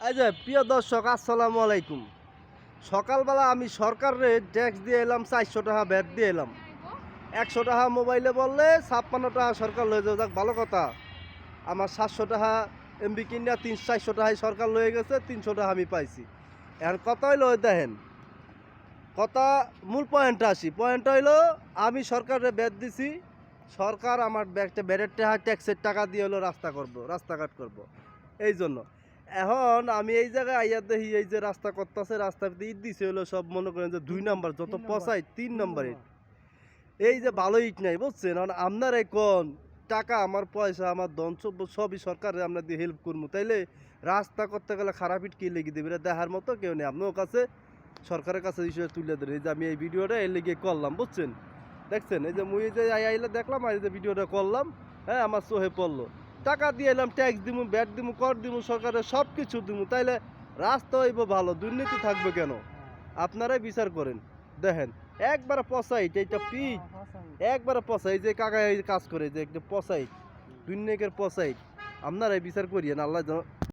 এই যে, প্রিয় দর্শক, আসসালামু আলাইকুম। সকালবেলা আমি সরকারে ট্যাক্স দিয়ে এলাম, চারশো টাকা ব্যাট দিয়ে এলাম। একশো টাকা মোবাইলে বললে ছাপ্পান্ন টাকা সরকার লয়ে যাও যাক, ভালো কথা। আমার সাতশো টাকা এমবি কিনা তিন, চারশো টাকায় সরকার লয়ে গেছে, তিনশো টাকা আমি পাইছি। এখন হইল ওই দেখেন, কথা, মূল পয়েন্টটা আসি। পয়েন্ট হইল, আমি সরকারে ব্যাট দিছি। সরকার আমার ব্যাগটা, ব্যাটের টাকা, ট্যাক্সের টাকা দিয়ে হলো রাস্তা করব, রাস্তাঘাট করব। এই জন্য। এখন আমি এই জায়গায় আইয়া দেখি এই যে রাস্তা করতেছে রাস্তা ইট দিছে হলো সব মনে করেন যে দুই নাম্বার যত পচাই তিন নাম্বার ইট। এই যে ভালো ইট নাই বুঝছেন? এখন আপনার কোন টাকা আমার পয়সা আমার সব সবই সরকারে আমরা দিয়ে হেল্প করব তাইলে রাস্তা করতে গেলে খারাপ ইট কি লেগে দেবে? এটা দেখার মতো কেউ নেই। আপনার কাছে সরকারের কাছে বিষয়ে তুলে ধরে। এই যে আমি এই ভিডিওটা এর লেগে করলাম বুঝছেন? দেখছেন? এই যে মুই যে আইলে দেখলাম আর এই যে ভিডিওটা করলাম হ্যাঁ আমার চোহে পড়ল। টাকা দিয়ে এলাম ট্যাক্স দিমু ব্যাট দিব কর দিব সরকারের সব কিছু দিমু। তাইলে রাস্তা হইব ভালো, দুর্নীতি থাকবে কেন? আপনারাই বিচার করেন। দেখেন, একবারে পচাইট এইটা পিচ একবারে পচাই যে কাকা কাজ করে, যে একটা পচাইট দুর্নীকের পচাইট আপনারাই বিচার করিয়েন, আল্লাহ